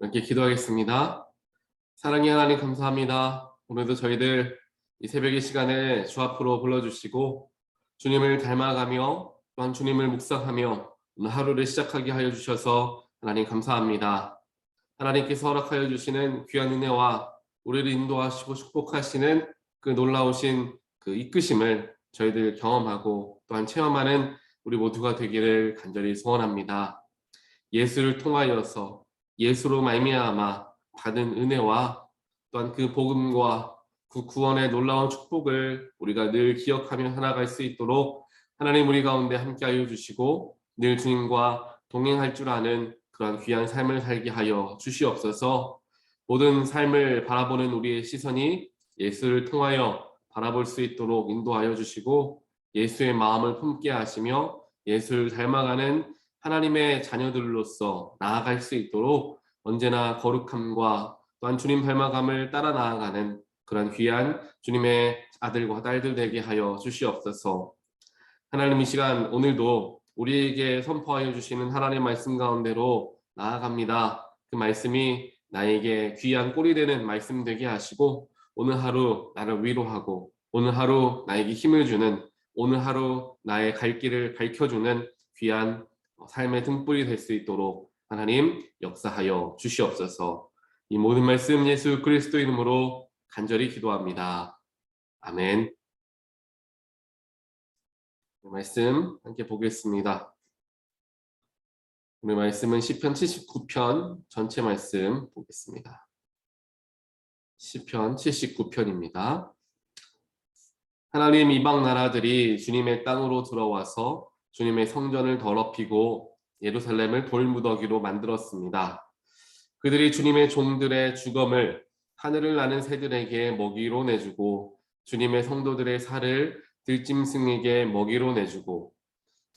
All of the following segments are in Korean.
이렇게 기도하겠습니다. 사랑의 하나님 감사합니다. 오늘도 저희들 이 새벽의 시간에 주 앞으로 불러주시고 주님을 닮아가며 또한 주님을 묵상하며 오늘 하루를 시작하게 하여 주셔서 하나님 감사합니다. 하나님께서 허락하여 주시는 귀한 은혜와 우리를 인도하시고 축복하시는 그 놀라우신 그 이끄심을 저희들 경험하고 또한 체험하는 우리 모두가 되기를 간절히 소원합니다. 예수를 통하여서 예수로 말미암아 받은 은혜와 또한 그 복음과 그 구원의 놀라운 축복을 우리가 늘 기억하며 살아갈 수 있도록 하나님 우리 가운데 함께 하여 주시고 늘 주님과 동행할 줄 아는 그러한 귀한 삶을 살게 하여 주시옵소서. 모든 삶을 바라보는 우리의 시선이 예수를 통하여 바라볼 수 있도록 인도하여 주시고 예수의 마음을 품게 하시며 예수를 닮아가는 하나님의 자녀들로서 나아갈 수 있도록 언제나 거룩함과 또한 주님 닮아감을 따라 나아가는 그런 귀한 주님의 아들과 딸들 되게 하여 주시옵소서. 하나님 이 시간 오늘도 우리에게 선포하여 주시는 하나님 말씀 가운데로 나아갑니다. 그 말씀이 나에게 귀한 꼴이 되는 말씀 되게 하시고 오늘 하루 나를 위로하고 오늘 하루 나에게 힘을 주는 오늘 하루 나의 갈 길을 밝혀주는 귀한 삶의 등불이 될 수 있도록 하나님 역사하여 주시옵소서. 이 모든 말씀 예수 그리스도 이름으로 간절히 기도합니다. 아멘. 말씀 함께 보겠습니다. 오늘 말씀은 시편 79편 전체 말씀 보겠습니다. 시편 79편입니다. 하나님 이방 나라들이 주님의 땅으로 들어와서 주님의 성전을 더럽히고 예루살렘을 돌무더기로 만들었습니다. 그들이 주님의 종들의 죽음을 하늘을 나는 새들에게 먹이로 내주고 주님의 성도들의 살을 들짐승에게 먹이로 내주고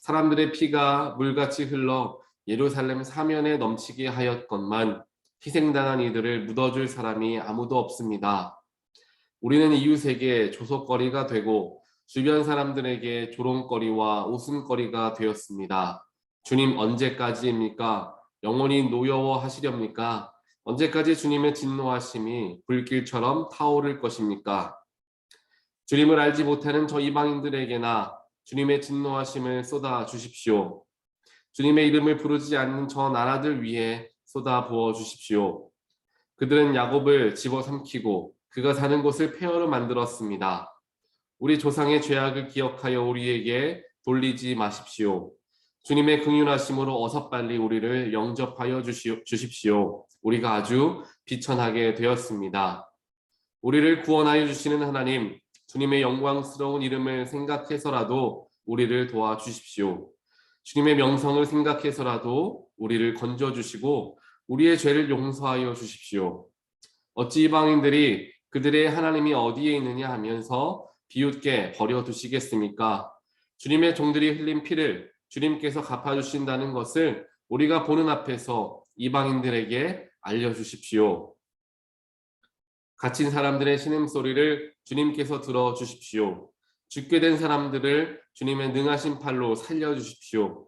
사람들의 피가 물같이 흘러 예루살렘 사면에 넘치게 하였건만 희생당한 이들을 묻어줄 사람이 아무도 없습니다. 우리는 이웃에게 조속거리가 되고 주변 사람들에게 조롱거리와 웃음거리가 되었습니다. 주님 언제까지입니까? 영원히 노여워 하시렵니까? 언제까지 주님의 진노하심이 불길처럼 타오를 것입니까? 주님을 알지 못하는 저 이방인들에게나 주님의 진노하심을 쏟아 주십시오. 주님의 이름을 부르지 않는 저 나라들 위에 쏟아 부어 주십시오. 그들은 야곱을 집어삼키고 그가 사는 곳을 폐허로 만들었습니다. 우리 조상의 죄악을 기억하여 우리에게 돌리지 마십시오. 주님의 긍휼하심으로 어서 빨리 우리를 영접하여 주십시오. 우리가 아주 비천하게 되었습니다. 우리를 구원하여 주시는 하나님, 주님의 영광스러운 이름을 생각해서라도 우리를 도와주십시오. 주님의 명성을 생각해서라도 우리를 건져주시고 우리의 죄를 용서하여 주십시오. 어찌 이방인들이 그들의 하나님이 어디에 있느냐 하면서 비웃게 버려두시겠습니까? 주님의 종들이 흘린 피를 주님께서 갚아주신다는 것을 우리가 보는 앞에서 이방인들에게 알려주십시오. 갇힌 사람들의 신음소리를 주님께서 들어주십시오. 죽게 된 사람들을 주님의 능하신 팔로 살려주십시오.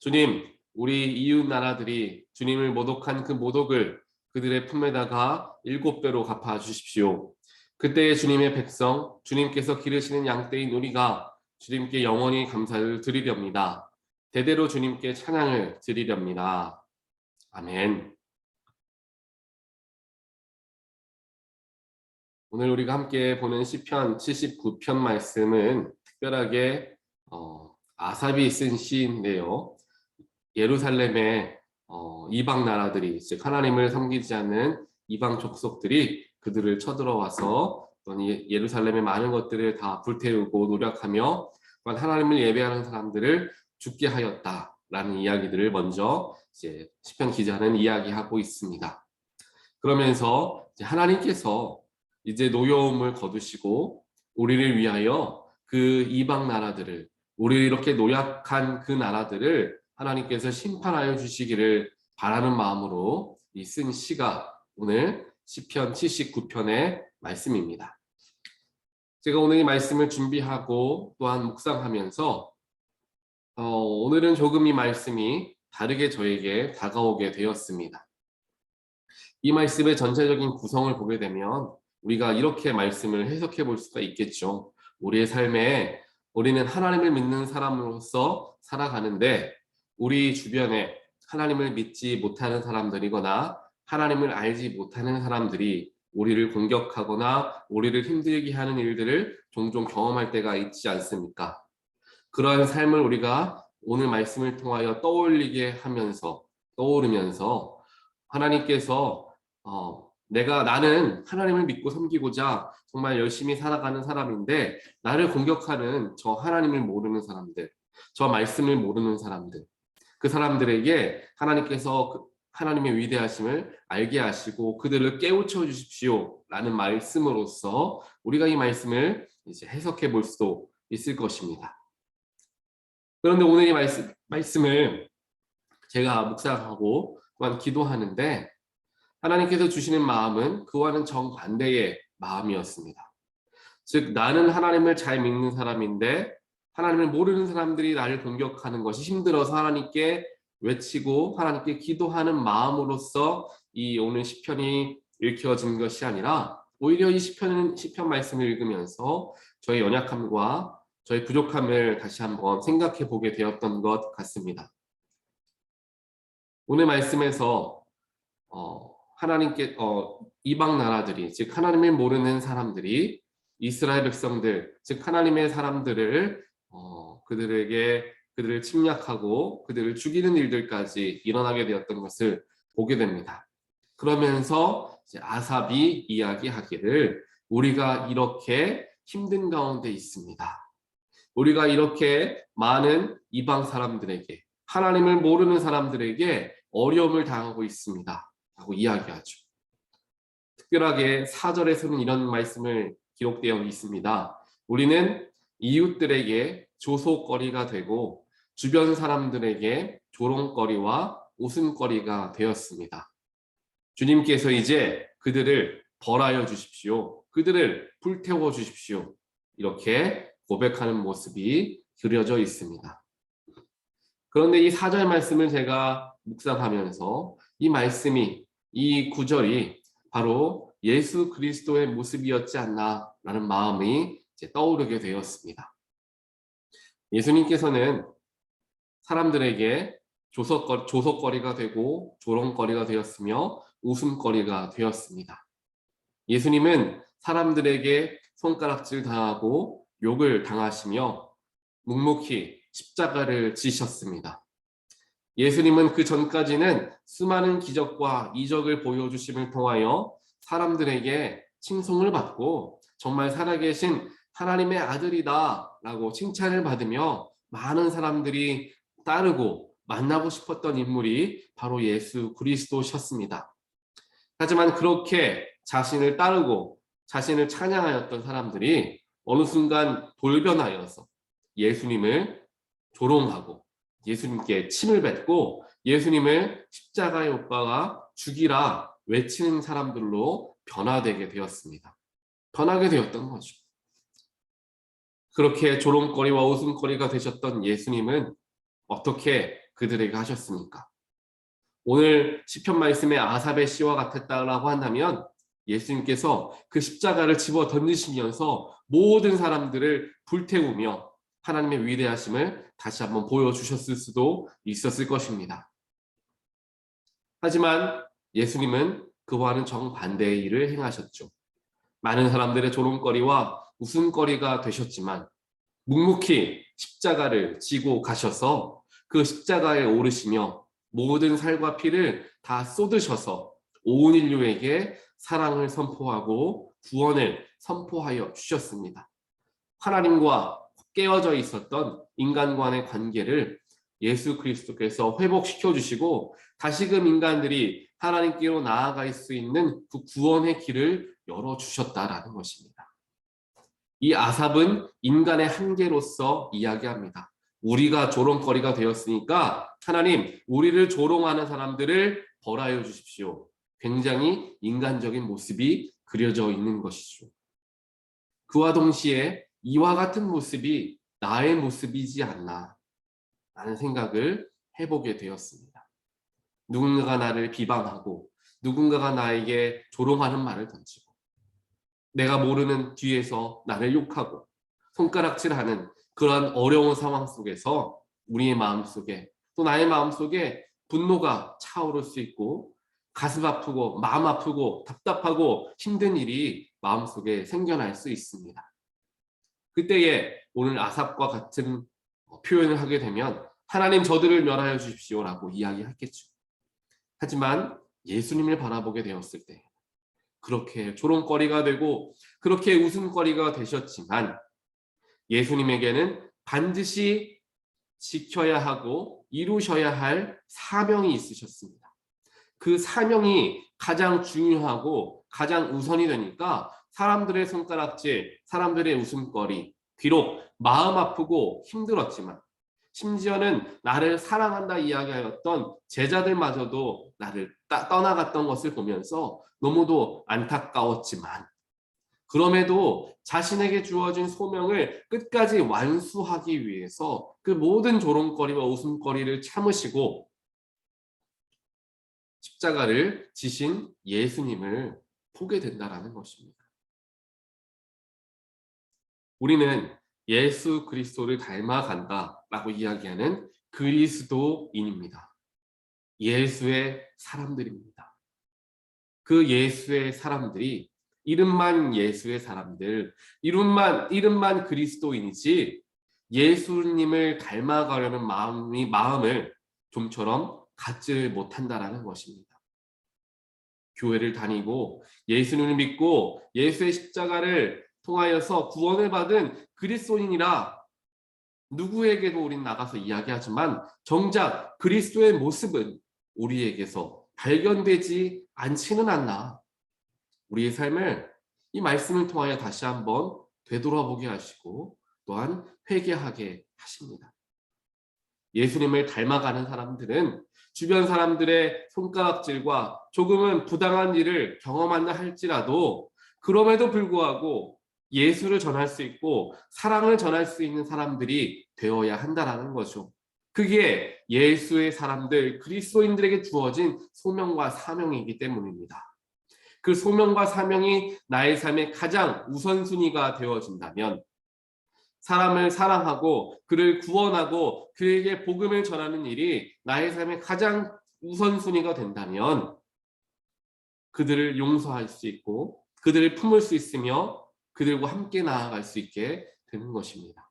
주님, 우리 이웃 나라들이 주님을 모독한 그 모독을 그들의 품에다가 일곱 배로 갚아 주십시오. 그때에 주님의 백성, 주님께서 기르시는 양떼인 우리가 주님께 영원히 감사를 드리렵니다. 대대로 주님께 찬양을 드리렵니다. 아멘. 오늘 우리가 함께 보는 시편 79편 말씀은 특별하게 어, 아삽이 쓴 시인데요. 예루살렘의 어, 이방 나라들이 즉 하나님을 섬기지 않는 이방 족속들이 그들을 쳐들어와서 예루살렘의 많은 것들을 다 불태우고 노력하며 하나님을 예배하는 사람들을 죽게 하였다라는 이야기들을 먼저 이제 시편 기자는 이야기하고 있습니다. 그러면서 하나님께서 이제 노여움을 거두시고 우리를 위하여 그 이방 나라들을 우리 이렇게 노약한 그 나라들을 하나님께서 심판하여 주시기를 바라는 마음으로 이 쓴 시가 오늘 시편 79편의 말씀입니다. 제가 오늘 이 말씀을 준비하고 또한 묵상하면서 어, 오늘은 조금 이 말씀이 다르게 저에게 다가오게 되었습니다. 이 말씀의 전체적인 구성을 보게 되면 우리가 이렇게 말씀을 해석해 볼 수가 있겠죠. 우리의 삶에 우리는 하나님을 믿는 사람으로서 살아가는데 우리 주변에 하나님을 믿지 못하는 사람들이거나 하나님을 알지 못하는 사람들이 우리를 공격하거나 우리를 힘들게 하는 일들을 종종 경험할 때가 있지 않습니까? 그러한 삶을 우리가 오늘 말씀을 통하여 떠올리게 하면서 떠오르면서 하나님께서 어, 내가 나는 하나님을 믿고 섬기고자 정말 열심히 살아가는 사람인데 나를 공격하는 저 하나님을 모르는 사람들, 저 말씀을 모르는 사람들, 그 사람들에게 하나님께서 그 하나님의 위대하심을 알게 하시고 그들을 깨우쳐 주십시오 라는 말씀으로써 우리가 이 말씀을 이제 해석해 볼 수도 있을 것입니다. 그런데 오늘 이 말씀, 말씀을 제가 묵상하고 또한 기도하는데 하나님께서 주시는 마음은 그와는 정반대의 마음이었습니다. 즉 나는 하나님을 잘 믿는 사람인데 하나님을 모르는 사람들이 나를 공격하는 것이 힘들어서 하나님께 외치고 하나님께 기도하는 마음으로서 이 오늘 시편이 읽혀진 것이 아니라 오히려 이 시편은 시편 말씀을 읽으면서 저의 연약함과 저의 부족함을 다시 한번 생각해 보게 되었던 것 같습니다. 오늘 말씀에서 어, 하나님께 어, 이방 나라들이 즉 하나님을 모르는 사람들이 이스라엘 백성들 즉 하나님의 사람들을 어, 그들에게 그들을 침략하고 그들을 죽이는 일들까지 일어나게 되었던 것을 보게 됩니다. 그러면서 아삽이 이야기하기를 우리가 이렇게 힘든 가운데 있습니다. 우리가 이렇게 많은 이방 사람들에게 하나님을 모르는 사람들에게 어려움을 당하고 있습니다. 라고 이야기하죠. 특별하게 4절에서는 이런 말씀을 기록되어 있습니다. 우리는 이웃들에게 조소거리가 되고 주변 사람들에게 조롱거리와 웃음거리가 되었습니다. 주님께서 이제 그들을 벌하여 주십시오. 그들을 불태워 주십시오. 이렇게 고백하는 모습이 그려져 있습니다. 그런데 이 사절 말씀을 제가 묵상하면서 이 말씀이 이 구절이 바로 예수 그리스도의 모습이었지 않나라는 마음이 떠오르게 되었습니다. 예수님께서는 사람들에게 조석거리, 조석거리가 되고 조롱거리가 되었으며 웃음거리가 되었습니다. 예수님은 사람들에게 손가락질 당하고 욕을 당하시며 묵묵히 십자가를 지셨습니다. 예수님은 그 전까지는 수많은 기적과 이적을 보여주심을 통하여 사람들에게 칭송을 받고 정말 살아계신 하나님의 아들이다 라고 칭찬을 받으며 많은 사람들이 따르고 만나고 싶었던 인물이 바로 예수 그리스도셨습니다. 하지만 그렇게 자신을 따르고 자신을 찬양하였던 사람들이 어느 순간 돌변하여서 예수님을 조롱하고 예수님께 침을 뱉고 예수님을 못 박아 죽이라 외치는 사람들로 변화되게 되었습니다. 변하게 되었던 거죠. 그렇게 조롱거리와 웃음거리가 되셨던 예수님은 어떻게 그들에게 하셨습니까? 오늘 시편 말씀의 아삽의 시와 같았다라고 한다면 예수님께서 그 십자가를 집어 던지시면서 모든 사람들을 불태우며 하나님의 위대하심을 다시 한번 보여주셨을 수도 있었을 것입니다. 하지만 예수님은 그와는 정반대의 일을 행하셨죠. 많은 사람들의 조롱거리와 웃음거리가 되셨지만 묵묵히 십자가를 지고 가셔서 그 십자가에 오르시며 모든 살과 피를 다 쏟으셔서 온 인류에게 사랑을 선포하고 구원을 선포하여 주셨습니다. 하나님과 깨어져 있었던 인간과의 관계를 예수 그리스도께서 회복시켜 주시고 다시금 인간들이 하나님께로 나아갈 수 있는 그 구원의 길을 열어 주셨다라는 것입니다. 이 아삽은 인간의 한계로서 이야기합니다. 우리가 조롱거리가 되었으니까 하나님 우리를 조롱하는 사람들을 벌하여 주십시오. 굉장히 인간적인 모습이 그려져 있는 것이죠. 그와 동시에 이와 같은 모습이 나의 모습이지 않나 라는 생각을 해보게 되었습니다. 누군가가 나를 비방하고 누군가가 나에게 조롱하는 말을 던지고 내가 모르는 뒤에서 나를 욕하고 손가락질하는 그러한 어려운 상황 속에서 우리의 마음 속에 또 나의 마음 속에 분노가 차오를 수 있고 가슴 아프고 마음 아프고 답답하고 힘든 일이 마음 속에 생겨날 수 있습니다. 그때에 오늘 아삽과 같은 표현을 하게 되면 하나님 저들을 멸하여 주십시오라고 이야기하겠죠. 하지만 예수님을 바라보게 되었을 때 그렇게 조롱거리가 되고 그렇게 웃음거리가 되셨지만 예수님에게는 반드시 지켜야 하고 이루셔야 할 사명이 있으셨습니다. 그 사명이 가장 중요하고 가장 우선이 되니까 사람들의 손가락질, 사람들의 웃음거리, 비록 마음 아프고 힘들었지만 심지어는 나를 사랑한다 이야기하였던 제자들마저도 나를 따, 떠나갔던 것을 보면서 너무도 안타까웠지만 그럼에도 자신에게 주어진 소명을 끝까지 완수하기 위해서 그 모든 조롱거리와 웃음거리를 참으시고 십자가를 지신 예수님을 보게 된다라는 것입니다. 우리는 예수 그리스도를 닮아간다라고 이야기하는 그리스도인입니다. 예수의 사람들입니다. 그 예수의 사람들이 이름만 예수의 사람들, 이름만 이름만 그리스도인이지 예수님을 닮아가려는 마음이 마음을 좀처럼 갖지 못한다라는 것입니다. 교회를 다니고 예수님을 믿고 예수의 십자가를 통하여서 구원을 받은 그리스도인이라 누구에게도 우린 나가서 이야기하지만 정작 그리스도의 모습은 우리에게서 발견되지 않지는 않나. 우리의 삶을 이 말씀을 통하여 다시 한번 되돌아보게 하시고 또한 회개하게 하십니다. 예수님을 닮아가는 사람들은 주변 사람들의 손가락질과 조금은 부당한 일을 경험한다 할지라도 그럼에도 불구하고 예수를 전할 수 있고 사랑을 전할 수 있는 사람들이 되어야 한다라는 거죠. 그게 예수의 사람들 그리스도인들에게 주어진 소명과 사명이기 때문입니다. 그 소명과 사명이 나의 삶의 가장 우선순위가 되어진다면 사람을 사랑하고 그를 구원하고 그에게 복음을 전하는 일이 나의 삶의 가장 우선순위가 된다면 그들을 용서할 수 있고 그들을 품을 수 있으며 그들과 함께 나아갈 수 있게 되는 것입니다.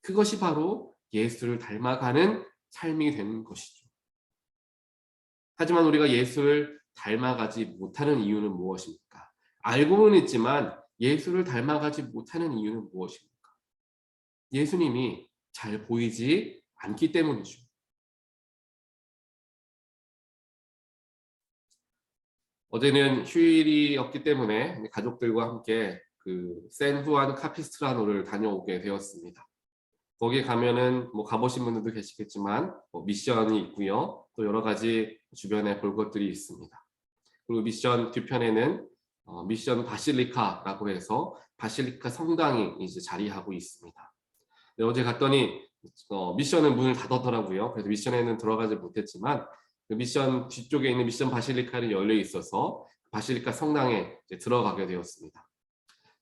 그것이 바로 예수를 닮아가는 삶이 되는 것이죠. 하지만 우리가 예수를 닮아가지 못하는 이유는 무엇입니까? 알고는 있지만 예수를 닮아가지 못하는 이유는 무엇입니까? 예수님이 잘 보이지 않기 때문이죠. 어제는 휴일이었기 때문에 가족들과 함께 그 샌후안 카피스트라노를 다녀오게 되었습니다. 거기 가면은 뭐 가보신 분들도 계시겠지만 뭐 미션이 있고요. 또 여러 가지 주변에 볼 것들이 있습니다. 그리고 미션 뒤편에는 어, 미션 바실리카라고 해서 바실리카 성당이 이제 자리하고 있습니다. 네, 어제 갔더니 어, 미션은 문을 닫았더라고요. 그래서 미션에는 들어가지 못했지만 그 미션 뒤쪽에 있는 미션 바실리카는 열려 있어서 바실리카 성당에 들어가게 되었습니다.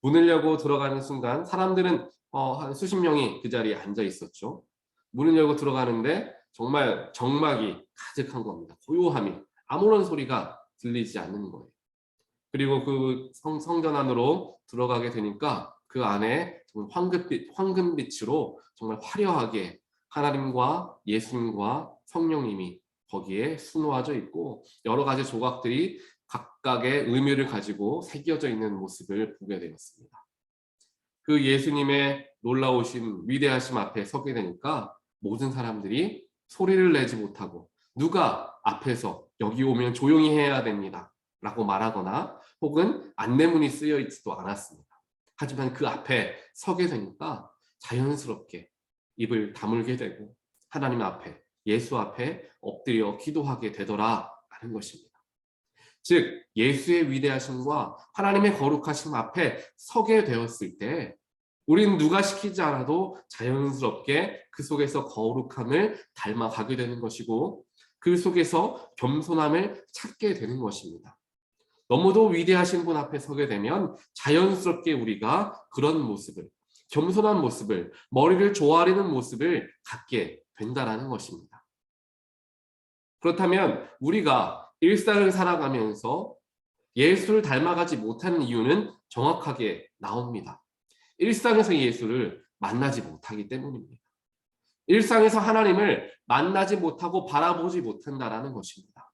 문을 열고 들어가는 순간 사람들은 어, 한 수십 명이 그 자리에 앉아 있었죠. 문을 열고 들어가는데 정말 정막이 가득한 겁니다. 고요함이 아무런 소리가 들리지 않는 거예요. 그리고 그 성, 성전 안으로 들어가게 되니까 그 안에 황금빛, 황금빛으로 정말 화려하게 하나님과 예수님과 성령님이 거기에 수놓아져 있고 여러 가지 조각들이 각각의 의미를 가지고 새겨져 있는 모습을 보게 되었습니다. 그 예수님의 놀라우신 위대하심 앞에 서게 되니까 모든 사람들이 소리를 내지 못하고 누가 앞에서 여기 오면 조용히 해야 됩니다. 라고 말하거나 혹은 안내문이 쓰여 있지도 않았습니다. 하지만 그 앞에 서게 되니까 자연스럽게 입을 다물게 되고 하나님 앞에 예수 앞에 엎드려 기도하게 되더라라는 것입니다. 즉 예수의 위대하심과 하나님의 거룩하심 앞에 서게 되었을 때 우리는 누가 시키지 않아도 자연스럽게 그 속에서 거룩함을 닮아가게 되는 것이고 그 속에서 겸손함을 찾게 되는 것입니다. 너무도 위대하신 분 앞에 서게 되면 자연스럽게 우리가 그런 모습을 겸손한 모습을 머리를 조아리는 모습을 갖게 된다라는 것입니다. 그렇다면 우리가 일상을 살아가면서 예수를 닮아가지 못하는 이유는 정확하게 나옵니다. 일상에서 예수를 만나지 못하기 때문입니다. 일상에서 하나님을 만나지 못하고 바라보지 못한다라는 것입니다.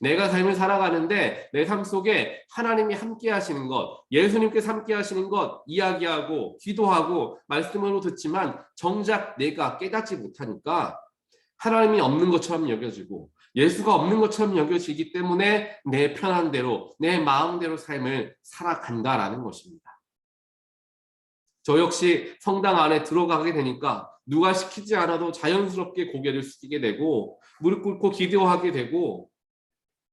내가 삶을 살아가는데 내 삶 속에 하나님이 함께 하시는 것, 예수님께서 함께 하시는 것 이야기하고 기도하고 말씀으로 듣지만 정작 내가 깨닫지 못하니까 하나님이 없는 것처럼 여겨지고 예수가 없는 것처럼 여겨지기 때문에 내 편한 대로 내 마음대로 삶을 살아간다라는 것입니다. 저 역시 성당 안에 들어가게 되니까 누가 시키지 않아도 자연스럽게 고개를 숙이게 되고 무릎 꿇고 기도하게 되고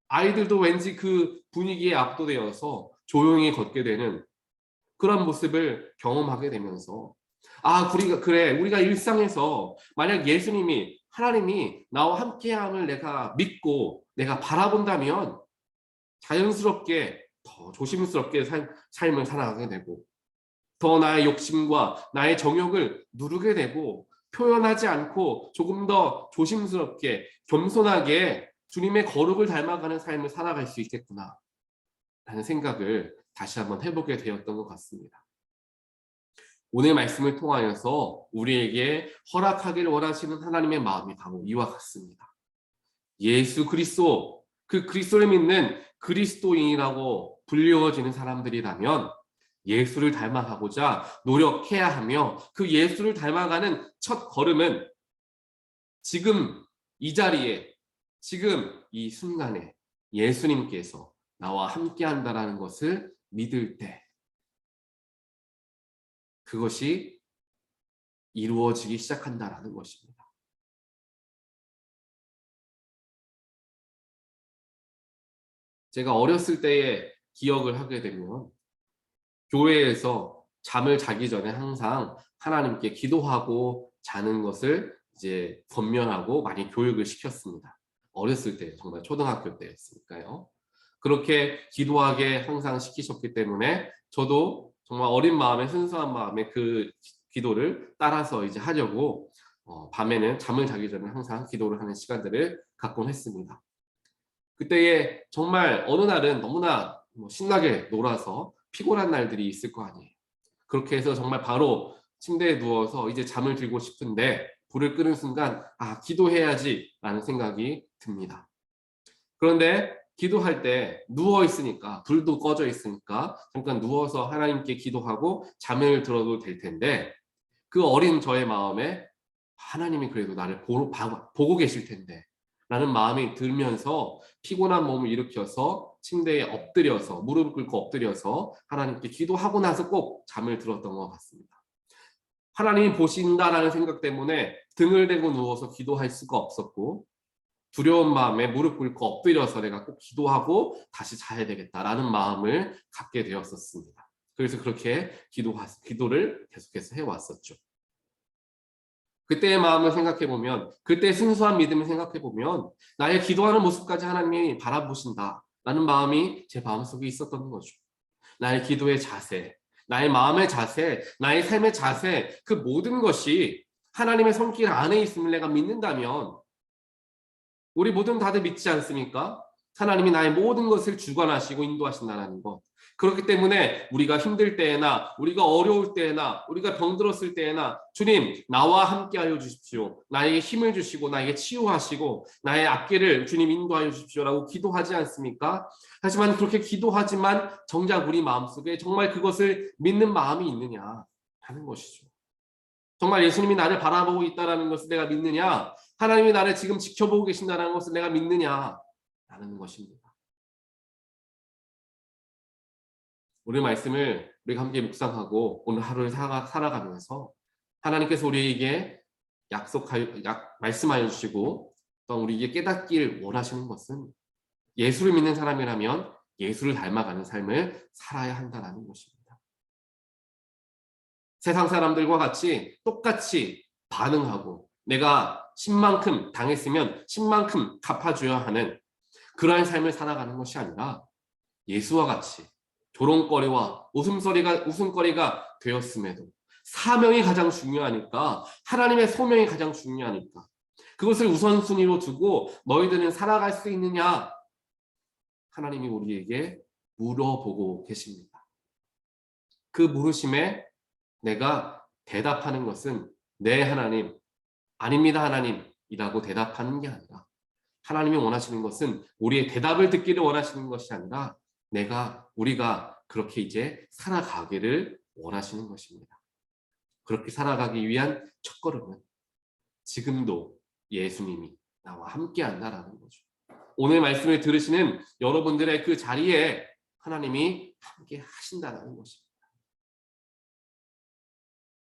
아이들도 왠지 그 분위기에 압도되어서 조용히 걷게 되는 그런 모습을 경험하게 되면서 아 우리가 그래 우리가 일상에서 만약 예수님이 하나님이 나와 함께함을 내가 믿고 내가 바라본다면 자연스럽게 더 조심스럽게 삶, 삶을 살아가게 되고 더 나의 욕심과 나의 정욕을 누르게 되고 표현하지 않고 조금 더 조심스럽게 겸손하게 주님의 거룩을 닮아가는 삶을 살아갈 수 있겠구나 라는 생각을 다시 한번 해보게 되었던 것 같습니다. 오늘 말씀을 통하여서 우리에게 허락하기를 원하시는 하나님의 마음이 바로 이와 같습니다. 예수 그리스도, 그 그리스도를 믿는 그리스도인이라고 불리워지는 사람들이라면 예수를 닮아가고자 노력해야 하며 그 예수를 닮아가는 첫 걸음은 지금 이 자리에 지금 이 순간에 예수님께서 나와 함께 한다라는 것을 믿을 때 그것이 이루어지기 시작한다라는 것입니다. 제가 어렸을 때의 기억을 하게 되면 교회에서 잠을 자기 전에 항상 하나님께 기도하고 자는 것을 이제 권면하고 많이 교육을 시켰습니다. 어렸을 때 정말 초등학교 때였으니까요. 그렇게 기도하게 항상 시키셨기 때문에 저도 정말 어린 마음에 순수한 마음에 그 기도를 따라서 이제 하려고 어, 밤에는 잠을 자기 전에 항상 기도를 하는 시간들을 갖곤 했습니다. 그때에 정말 어느 날은 너무나 뭐 신나게 놀아서 피곤한 날들이 있을 거 아니에요. 그렇게 해서 정말 바로 침대에 누워서 이제 잠을 들고 싶은데 불을 끄는 순간 아 기도해야지 라는 생각이 듭니다. 그런데 기도할 때 누워 있으니까 불도 꺼져 있으니까 잠깐 누워서 하나님께 기도하고 잠을 들어도 될 텐데 그 어린 저의 마음에 하나님이 그래도 나를 보고, 보고 계실 텐데 라는 마음이 들면서 피곤한 몸을 일으켜서 침대에 엎드려서 무릎을 꿇고 엎드려서 하나님께 기도하고 나서 꼭 잠을 들었던 것 같습니다. 하나님이 보신다라는 생각 때문에 등을 대고 누워서 기도할 수가 없었고 두려운 마음에 무릎 꿇고 엎드려서 내가 꼭 기도하고 다시 자야 되겠다라는 마음을 갖게 되었었습니다. 그래서 그렇게 기도, 기도를 계속해서 해왔었죠. 그때의 마음을 생각해 보면, 그때 순수한 믿음을 생각해 보면, 나의 기도하는 모습까지 하나님이 바라보신다 라는 마음이 제 마음속에 있었던 거죠. 나의 기도의 자세, 나의 마음의 자세, 나의 삶의 자세, 그 모든 것이 하나님의 손길 안에 있음을 내가 믿는다면 우리 모든 다들 믿지 않습니까? 하나님이 나의 모든 것을 주관하시고 인도하신다는 것. 그렇기 때문에 우리가 힘들 때에나 우리가 어려울 때에나 우리가 병들었을 때에나 주님 나와 함께 하여 주십시오. 나에게 힘을 주시고 나에게 치유하시고 나의 앞길을 주님 인도하여 주십시오라고 기도하지 않습니까? 하지만 그렇게 기도하지만 정작 우리 마음속에 정말 그것을 믿는 마음이 있느냐 하는 것이죠. 정말 예수님이 나를 바라보고 있다라는 것을 내가 믿느냐? 하나님이 나를 지금 지켜보고 계신다는 것을 내가 믿느냐? 라는 것입니다. 우리 말씀을 우리가 함께 묵상하고 오늘 하루를 살아, 살아가면서 하나님께서 우리에게 약속하여 약, 말씀하여 주시고 또 우리에게 깨닫길 원하시는 것은 예수를 믿는 사람이라면 예수를 닮아가는 삶을 살아야 한다는 것입니다. 세상 사람들과 같이 똑같이 반응하고 내가 10만큼 당했으면 10만큼 갚아줘야 하는 그러한 삶을 살아가는 것이 아니라 예수와 같이 조롱거리와 웃음소리가 웃음거리가 되었음에도 사명이 가장 중요하니까 하나님의 소명이 가장 중요하니까 그것을 우선순위로 두고 너희들은 살아갈 수 있느냐 하나님이 우리에게 물어보고 계십니다. 그 물으심에 내가 대답하는 것은 네 하나님 아닙니다 하나님 이라고 대답하는 게 아니라 하나님이 원하시는 것은 우리의 대답을 듣기를 원하시는 것이 아니라 내가 우리가 그렇게 이제 살아가기를 원하시는 것입니다. 그렇게 살아가기 위한 첫걸음은 지금도 예수님이 나와 함께 한다라는 거죠. 오늘 말씀을 들으시는 여러분들의 그 자리에 하나님이 함께 하신다는 것입니다.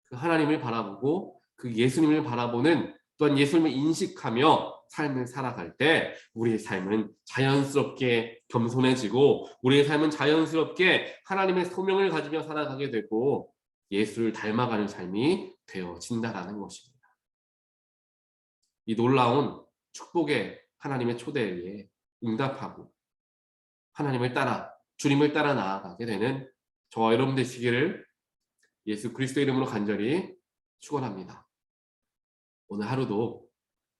그 하나님을 바라보고 그 예수님을 바라보는 또한 예수님을 인식하며 삶을 살아갈 때 우리의 삶은 자연스럽게 겸손해지고 우리의 삶은 자연스럽게 하나님의 소명을 가지며 살아가게 되고 예수를 닮아가는 삶이 되어진다라는 것입니다. 이 놀라운 축복의 하나님의 초대에 응답하고 하나님을 따라 주님을 따라 나아가게 되는 저와 여러분 되시기를 예수 그리스도 이름으로 간절히 축원합니다. 오늘 하루도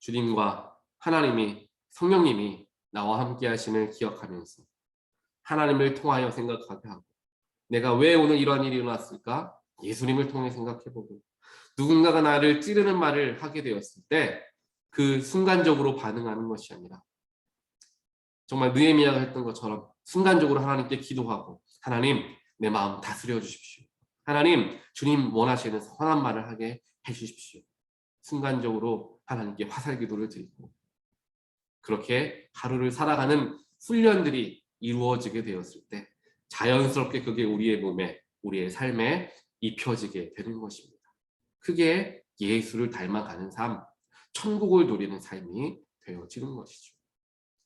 주님과 하나님이 성령님이 나와 함께 하심을 기억하면서 하나님을 통하여 생각하게 하고 내가 왜 오늘 이러한 일이 일어났을까? 예수님을 통해 생각해보고 누군가가 나를 찌르는 말을 하게 되었을 때 그 순간적으로 반응하는 것이 아니라 정말 느헤미야가 했던 것처럼 순간적으로 하나님께 기도하고 하나님 내 마음 다스려 주십시오. 하나님 주님 원하시는 선한 말을 하게 해 주십시오. 순간적으로 하나님께 화살 기도를 드리고 그렇게 하루를 살아가는 훈련들이 이루어지게 되었을 때 자연스럽게 그게 우리의 몸에 우리의 삶에 입혀지게 되는 것입니다. 크게 예수를 닮아가는 삶, 천국을 누리는 삶이 되어지는 것이죠.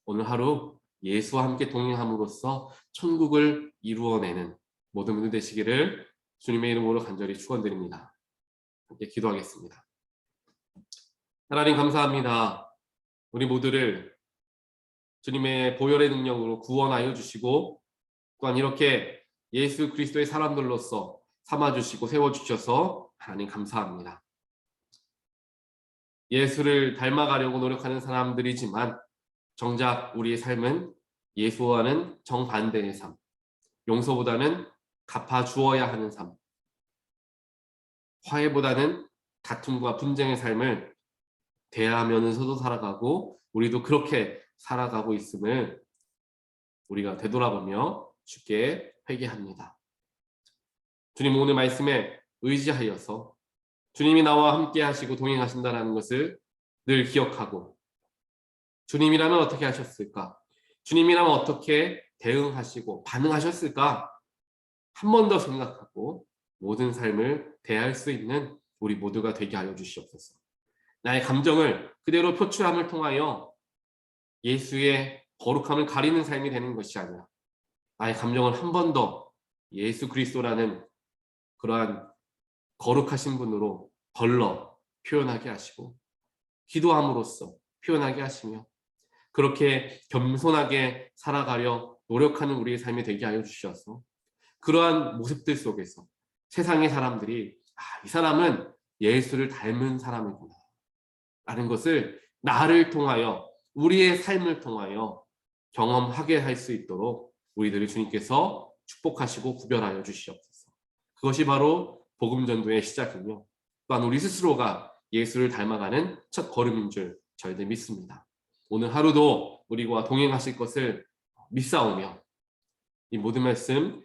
오늘 하루 예수와 함께 동행함으로써 천국을 이루어내는 모든 분들 되시기를 주님의 이름으로 간절히 축원드립니다. 함께 기도하겠습니다. 하나님 감사합니다. 우리 모두를 주님의 보혈의 능력으로 구원하여 주시고 또한 이렇게 예수 그리스도의 사람들로서 삼아 주시고 세워 주셔서 하나님 감사합니다. 예수를 닮아가려고 노력하는 사람들이지만 정작 우리의 삶은 예수와는 정반대의 삶, 용서보다는 갚아 주어야 하는 삶, 화해보다는 다툼과 분쟁의 삶을 대하면서도 살아가고 우리도 그렇게 살아가고 있음을 우리가 되돌아보며 쉽게 회개합니다. 주님 오늘 말씀에 의지하여서 주님이 나와 함께 하시고 동행하신다는 것을 늘 기억하고 주님이라면 어떻게 하셨을까? 주님이라면 어떻게 대응하시고 반응하셨을까? 한 번 더 생각하고 모든 삶을 대할 수 있는 우리 모두가 되게 하여 주시옵소서. 나의 감정을 그대로 표출함을 통하여 예수의 거룩함을 가리는 삶이 되는 것이 아니라 나의 감정을 한 번 더 예수 그리스도라는 그러한 거룩하신 분으로 걸러 표현하게 하시고 기도함으로써 표현하게 하시며 그렇게 겸손하게 살아가려 노력하는 우리의 삶이 되게 하여 주셔서 그러한 모습들 속에서 세상의 사람들이 아, 이 사람은 예수를 닮은 사람이구나 라는 것을 나를 통하여 우리의 삶을 통하여 경험하게 할 수 있도록 우리들을 주님께서 축복하시고 구별하여 주시옵소서. 그것이 바로 복음 전도의 시작이며 또한 우리 스스로가 예수를 닮아가는 첫 걸음인 줄 저희들 믿습니다. 오늘 하루도 우리와 동행하실 것을 믿사오며 이 모든 말씀